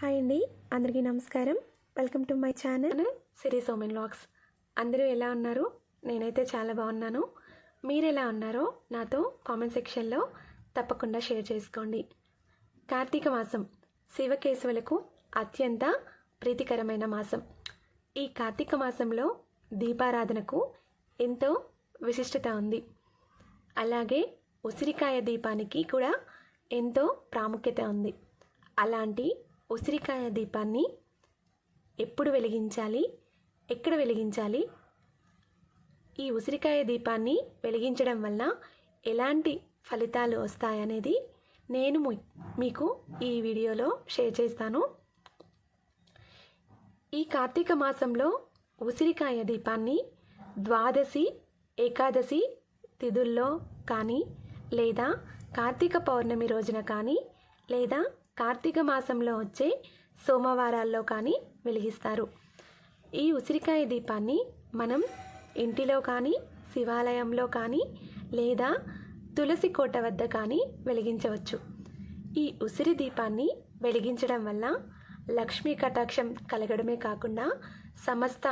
Hi అండి అందరికీ నమస్కారం. వెల్కమ్ టు మై ఛానల్ సిరీ సోమెన్ లాక్స్ అందరూ ఎలా ఉన్నారు? నేనైతే చాలా బాగున్నాను. మీరు ఎలా ఉన్నారో నాతో కామెంట్ సెక్షన్లో తప్పకుండా షేర్ చేసుకోండి. కార్తీక మాసం శివకేశవులకు అత్యంత ప్రీతికరమైన మాసం. ఈ కార్తీక మాసంలో దీపారాధనకు ఎంతో విశిష్టత ఉంది. అలాగే ఉసిరికాయ దీపానికి కూడా ఎంతో ప్రాముఖ్యత ఉంది. అలాంటి ఉసిరికాయ దీపాన్ని ఎప్పుడు వెలిగించాలి? ఎక్కడ వెలిగించాలి? ఈ ఉసిరికాయ దీపాన్ని వెలిగించడం వల్ల ఎలాంటి ఫలితాలు వస్తాయనేది నేను మీకు ఈ వీడియోలో షేర్ చేస్తాను. ఈ కార్తీక మాసంలో ఉసిరికాయ దీపాన్ని ద్వాదశి ఏకాదశి తిథుల్లో కానీ లేదా కార్తీక పౌర్ణమి రోజున కానీ లేదా కార్తీక మాసంలో వచ్చే సోమవారాల్లో కానీ వెలిగిస్తారు. ఈ ఉసిరికాయ దీపాన్ని మనం ఇంటిలో కానీ శివాలయంలో కానీ లేదా తులసి కోట వద్ద కానీ వెలిగించవచ్చు. ఈ ఉసిరి దీపాన్ని వెలిగించడం వల్ల లక్ష్మీ కటాక్షం కలగడమే కాకుండా సమస్త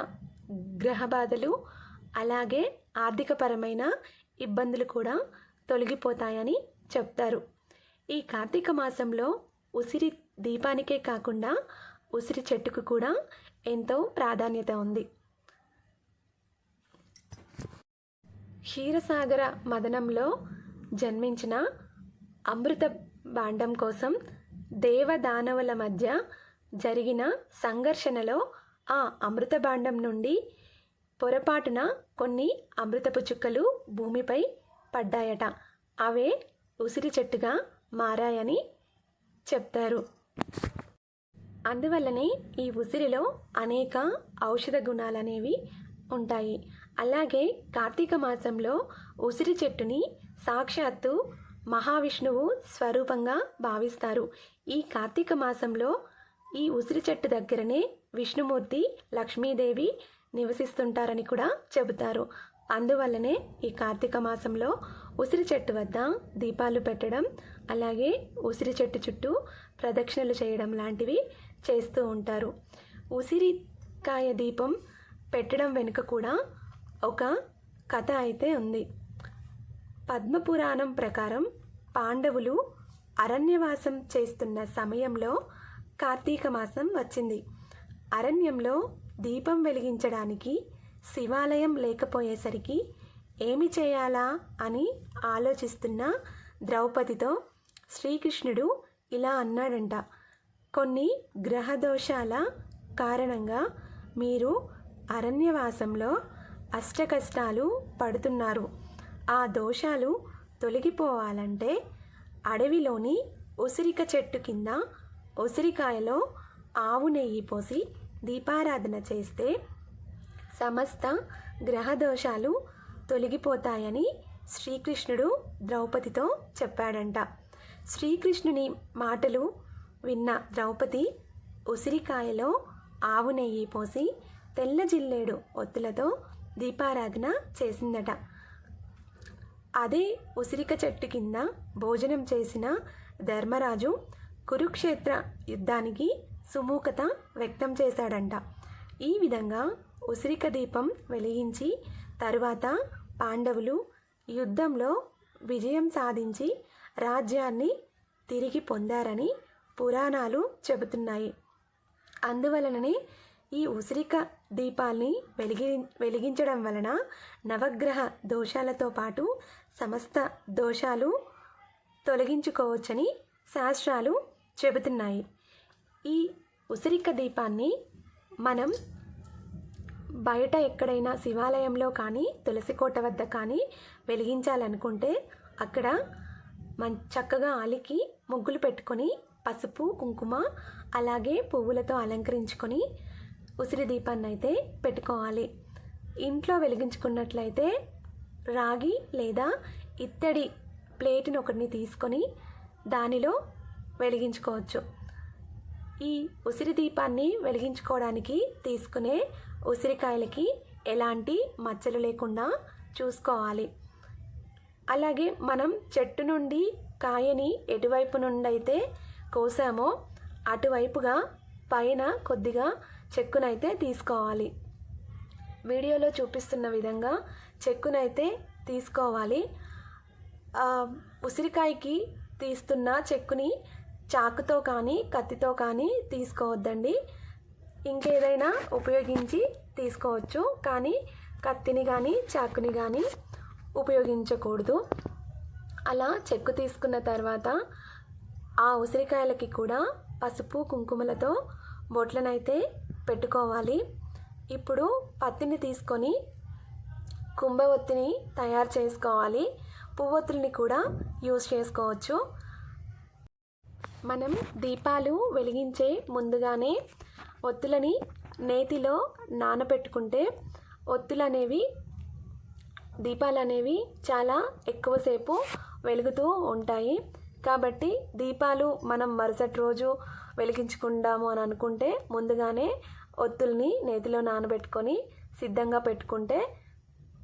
గ్రహ బాధలు అలాగే ఆర్థికపరమైన ఇబ్బందులు కూడా తొలగిపోతాయని చెప్తారు. ఈ కార్తీక మాసంలో ఉసిరి దీపానికే కాకుండా ఉసిరి చెట్టుకు కూడా ఎంతో ప్రాధాన్యత ఉంది. క్షీరసాగర మదనంలో జన్మించిన అమృత భాండం కోసం దేవదానవుల మధ్య జరిగిన సంఘర్షణలో ఆ అమృత భాండం నుండి పొరపాటున కొన్ని అమృతపు చుక్కలు భూమిపై పడ్డాయట. అవే ఉసిరి చెట్టుగా మారాయని చెప్తారు. అందువల్లనే ఈ ఉసిరిలో అనేక ఔషధ గుణాలనేవి ఉంటాయి. అలాగే కార్తీక మాసంలో ఉసిరి చెట్టుని సాక్షాత్తు మహావిష్ణువు స్వరూపంగా భావిస్తారు. ఈ కార్తీక మాసంలో ఈ ఉసిరి చెట్టు దగ్గరనే విష్ణుమూర్తి లక్ష్మీదేవి నివసిస్తుంటారని కూడా చెబుతారు. అందువల్లనే ఈ కార్తీక మాసంలో ఉసిరి చెట్టు వద్ద దీపాలు పెట్టడం అలాగే ఉసిరి చెట్టు చుట్టూ ప్రదక్షిణలు చేయడం లాంటివి చేస్తూ ఉంటారు. ఉసిరికాయ దీపం పెట్టడం వెనుక కూడా ఒక కథ అయితే ఉంది. పద్మపురాణం ప్రకారం పాండవులు అరణ్యవాసం చేస్తున్న సమయంలో కార్తీక మాసం వచ్చింది. అరణ్యంలో దీపం వెలిగించడానికి శివాలయం లేకపోయేసరికి ఏమి చేయాలా అని ఆలోచిస్తున్న ద్రౌపదితో శ్రీకృష్ణుడు ఇలా అన్నాడంట. కొన్ని గ్రహదోషాల కారణంగా మీరు అరణ్యవాసంలో అష్టకష్టాలు పడుతున్నారు. ఆ దోషాలు తొలగిపోవాలంటే అడవిలోని ఉసిరిక చెట్టు కింద ఉసిరికాయలో ఆవు నెయ్యి పోసి దీపారాధన చేస్తే సమస్త గ్రహదోషాలు తొలగిపోతాయని శ్రీకృష్ణుడు ద్రౌపదితో చెప్పాడంట. శ్రీకృష్ణుని మాటలు విన్న ద్రౌపది ఉసిరికాయలో ఆవు నెయ్యి పోసి తెల్ల జిల్లేడు ఒత్తులతో దీపారాధన చేసిందట. అదే ఉసిరిక చెట్టు కింద భోజనం చేసిన ధర్మరాజు కురుక్షేత్ర యుద్ధానికి సుముఖత వ్యక్తం చేశాడంట. ఈ విధంగా ఉసిరిక దీపం వెలిగించి తరువాత పాండవులు యుద్ధంలో విజయం సాధించి రాజ్యాన్ని తిరిగి పొందారని పురాణాలు చెబుతున్నాయి. అందువలననే ఈ ఉసిరిక దీపాల్ని వెలిగి వెలిగించడం వలన నవగ్రహ దోషాలతో పాటు సమస్త దోషాలు తొలగించుకోవచ్చని శాస్త్రాలు చెబుతున్నాయి. ఈ ఉసిరిక దీపాన్ని మనం బయట ఎక్కడైనా శివాలయంలో కానీ తులసికోట వద్ద కానీ వెలిగించాలనుకుంటే అక్కడ మం చక్కగా అలికి ముగ్గులు పెట్టుకొని పసుపు కుంకుమ అలాగే పువ్వులతో అలంకరించుకొని ఉసిరి దీపాన్ని అయితే పెట్టుకోవాలి. ఇంట్లో వెలిగించుకున్నట్లయితే రాగి లేదా ఇత్తడి ప్లేట్ని ఒకటిని తీసుకొని దానిలో వెలిగించుకోవచ్చు. ఈ ఉసిరి దీపాన్ని వెలిగించుకోవడానికి తీసుకునే ఉసిరికాయలకి ఎలాంటి మచ్చలు లేకుండా చూసుకోవాలి. అలాగే మనం చెట్టు నుండి కాయని ఎటువైపు నుండి అయితే కోసామో అటువైపుగా పైన కొద్దిగా చెక్కునైతే తీసుకోవాలి. వీడియోలో చూపిస్తున్న విధంగా చెక్కునైతే తీసుకోవాలి. ఉసిరికాయకి తీస్తున్న చెక్కుని చాకుతో కానీ కత్తితో కానీ తీసుకోవద్దండి. ఇంకేదైనా ఉపయోగించి తీసుకోవచ్చు. కానీ కత్తిని కానీ చాకుని కానీ ఉపయోగించకూడదు. అలా చెక్కు తీసుకున్న తర్వాత ఆ ఉసిరికాయలకి కూడా పసుపు కుంకుమలతో బొట్లనైతే పెట్టుకోవాలి. ఇప్పుడు పత్తిని తీసుకొని కుంభ ఒత్తిని తయారు చేసుకోవాలి. పువ్వొత్తుల్ని కూడా యూజ్ చేసుకోవచ్చు. మనం దీపాలు వెలిగించే ముందుగానే ఒత్తులని నేతిలో నానబెట్టుకుంటే ఒత్తులు అనేవి దీపాలు అనేవి చాలా ఎక్కువసేపు వెలుగుతూ ఉంటాయి. కాబట్టి దీపాలు మనం మరుసటి రోజు వెలిగించుకుందాము అని అనుకుంటే ముందుగానే ఒత్తుల్ని నేతిలో నానబెట్టుకొని సిద్ధంగా పెట్టుకుంటే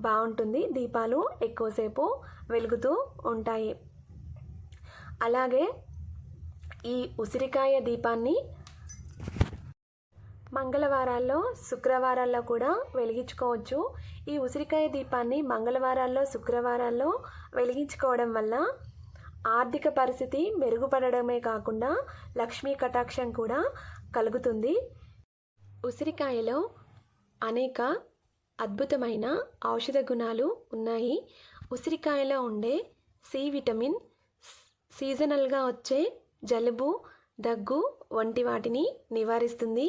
బాగుంటుంది. దీపాలు ఎక్కువసేపు వెలుగుతూ ఉంటాయి. అలాగే ఈ ఉసిరికాయ దీపాన్ని మంగళవారాల్లో శుక్రవారాల్లో కూడా వెలిగించుకోవచ్చు. ఈ ఉసిరికాయ దీపాన్ని మంగళవారాల్లో శుక్రవారాల్లో వెలిగించుకోవడం వల్ల ఆర్థిక పరిస్థితి మెరుగుపడడమే కాకుండా లక్ష్మీ కటాక్షం కూడా కలుగుతుంది. ఉసిరికాయలో అనేక అద్భుతమైన ఔషధ గుణాలు ఉన్నాయి. ఉసిరికాయలో ఉండే సి విటమిన్ సీజనల్గా వచ్చే జలుబు దగ్గు వంటి వాటిని నివారిస్తుంది.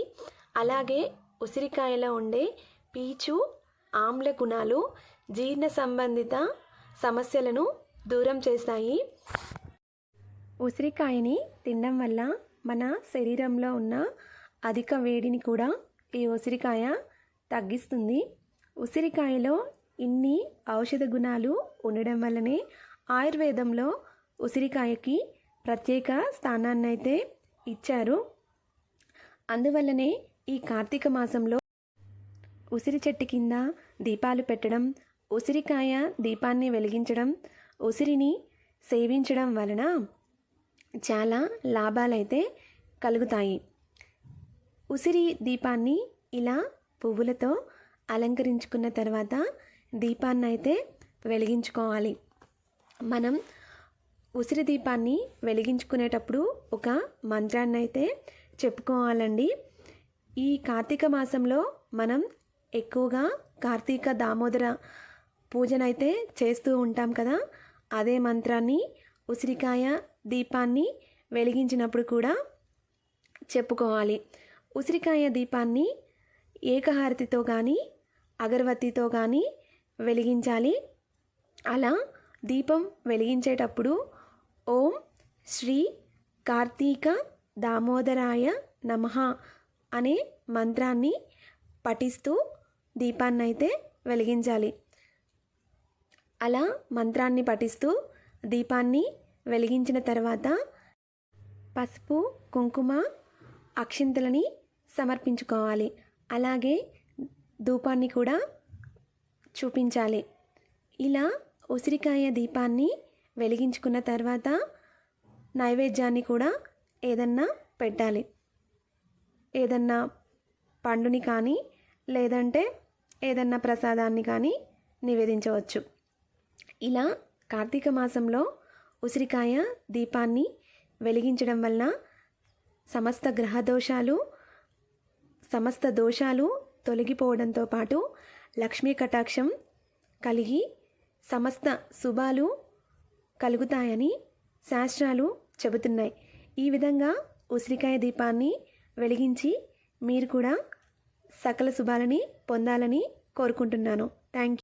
అలాగే ఉసిరికాయలో ఉండే పీచు ఆమ్ల గుణాలు జీర్ణ సంబంధిత సమస్యలను దూరం చేస్తాయి. ఉసిరికాయని తినడం వల్ల మన శరీరంలో ఉన్న అధిక వేడిని కూడా ఈ ఉసిరికాయ తగ్గిస్తుంది. ఉసిరికాయలో ఇన్ని ఔషధ గుణాలు ఉండడం వల్లనే ఆయుర్వేదంలో ఉసిరికాయకి ప్రత్యేక స్థానాన్ని అయితే ఇచ్చారు. అందువల్లనే ఈ కార్తీక మాసంలో ఉసిరి చెట్టు కింద దీపాలు పెట్టడం ఉసిరికాయ దీపాన్ని వెలిగించడం ఉసిరిని సేవించడం వలన చాలా లాభాలైతే కలుగుతాయి. ఉసిరి దీపాన్ని ఇలా పువ్వులతో అలంకరించుకున్న తర్వాత దీపాన్ని అయితే వెలిగించుకోవాలి. మనం ఉసిరి దీపాన్ని వెలిగించుకునేటప్పుడు ఒక మంత్రాన్ని అయితే చెప్పుకోవాలండి. ఈ కార్తీక మాసంలో మనం ఎక్కువగా కార్తీక దామోదర పూజనైతే చేస్తూ ఉంటాం కదా. అదే మంత్రాన్ని ఉసిరికాయ దీపాన్ని వెలిగించినప్పుడు కూడా చెప్పుకోవాలి. ఉసిరికాయ దీపాన్ని ఏకహారతితో కానీ అగరవత్తితో కానీ వెలిగించాలి. అలా దీపం వెలిగించేటప్పుడు ఓం శ్రీ కార్తీక దామోదరాయ నమః అనే మంత్రాన్ని పఠిస్తూ దీపాన్ని అయితే వెలిగించాలి. అలా మంత్రాన్ని పఠిస్తూ దీపాన్ని వెలిగించిన తర్వాత పసుపు కుంకుమ అక్షింతలని సమర్పించుకోవాలి. అలాగే ధూపాన్ని కూడా చూపించాలి. ఇలా ఉసిరికాయ దీపాన్ని వెలిగించుకున్న తర్వాత నైవేద్యాన్ని కూడా ఏదన్నా పెట్టాలి. ఏదన్నా పండుని కానీ లేదంటే ఏదన్నా ప్రసాదాన్ని కానీ నివేదించవచ్చు. ఇలా కార్తీక మాసంలో ఉసిరికాయ దీపాన్ని వెలిగించడం వలన సమస్త గ్రహ దోషాలు సమస్త దోషాలు తొలగిపోవడంతో పాటు లక్ష్మీ కటాక్షం కలిగి సమస్త శుభాలు కలుగుతాయని శాస్త్రాలు చెబుతున్నాయి. ఈ విధంగా ఉసిరికాయ దీపాన్ని వెలిగించి మీరు కూడా సకల శుభాలని పొందాలని కోరుకుంటున్నాను. Thank you